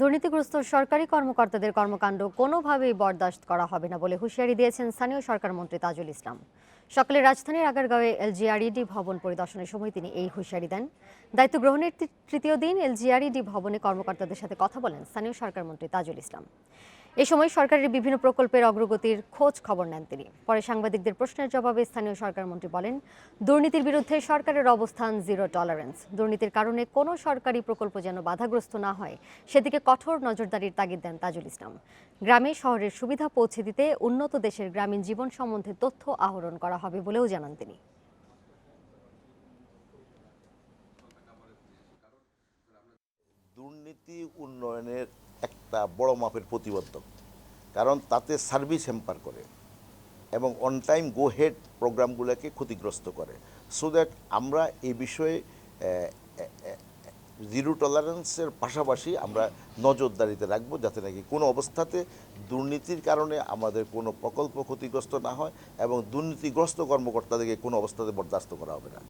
দুর্নীতিগ্রস্ত সরকারি কর্মকর্তাদের কর্মকাণ্ড কোনোভাবেই বরদাস্ত করা হবে না বলে হুঁশিয়ারি দিয়েছেন স্থানীয় সরকার মন্ত্রী তাজুল ইসলাম। সকালে রাজধানীর আগারগাঁওয়ে এলজিআরইডি ভবন পরিদর্শনের সময় তিনি এই হুঁশিয়ারি দেন। দায়িত্ব গ্রহণের তৃতীয় দিন এলজিআরইডি ভবনে কর্মকর্তাদের সাথে কথা বলেন স্থানীয় সরকার মন্ত্রী তাজুল ইসলাম। এ সময় সরকারের বিভিন্ন প্রকল্পের অগ্রগতির খোঁজ খবর নেন তিনি। পরে সাংবাদিকদের প্রশ্নের জবাবে স্থানীয় সরকার মন্ত্রী বলেন, দুর্নীতির বিরুদ্ধে সরকারের অবস্থান জিরো টলারেন্স। দুর্নীতির কারণে কোনো সরকারি প্রকল্প যেন বাধাগ্রস্ত না হয়, সেদিকে কঠোর নজরদারির তাগিদ দেন তাজুল ইসলাম। গ্রামে শহরের সুবিধা পৌঁছে দিতে উন্নত দেশের গ্রামীণ জীবন সম্বন্ধে তথ্য আহরণ করা হবে বলেও জানান তিনি। দুর্নীতি একটা বড় মাপের প্রতিবদ্ধক কারণ তাতে সার্ভিস হ্যাম্পার করে এবং অন টাইম গো হেড প্রোগ্রামগুলোকে ক্ষতিগ্রস্ত করে। সো দ্যাট আমরা এই বিষয়ে জিরো টলারেন্সের পাশাপাশি আমরা নজরদারিতে রাখব যাতে নাকি কোনো অবস্থাতে দুর্নীতির কারণে আমাদের কোনো প্রকল্প ক্ষতিগ্রস্ত না হয় এবং দুর্নীতিগ্রস্ত কর্মকর্তাদেরকে কোনো অবস্থাতে বরদাস্ত করা হবে না।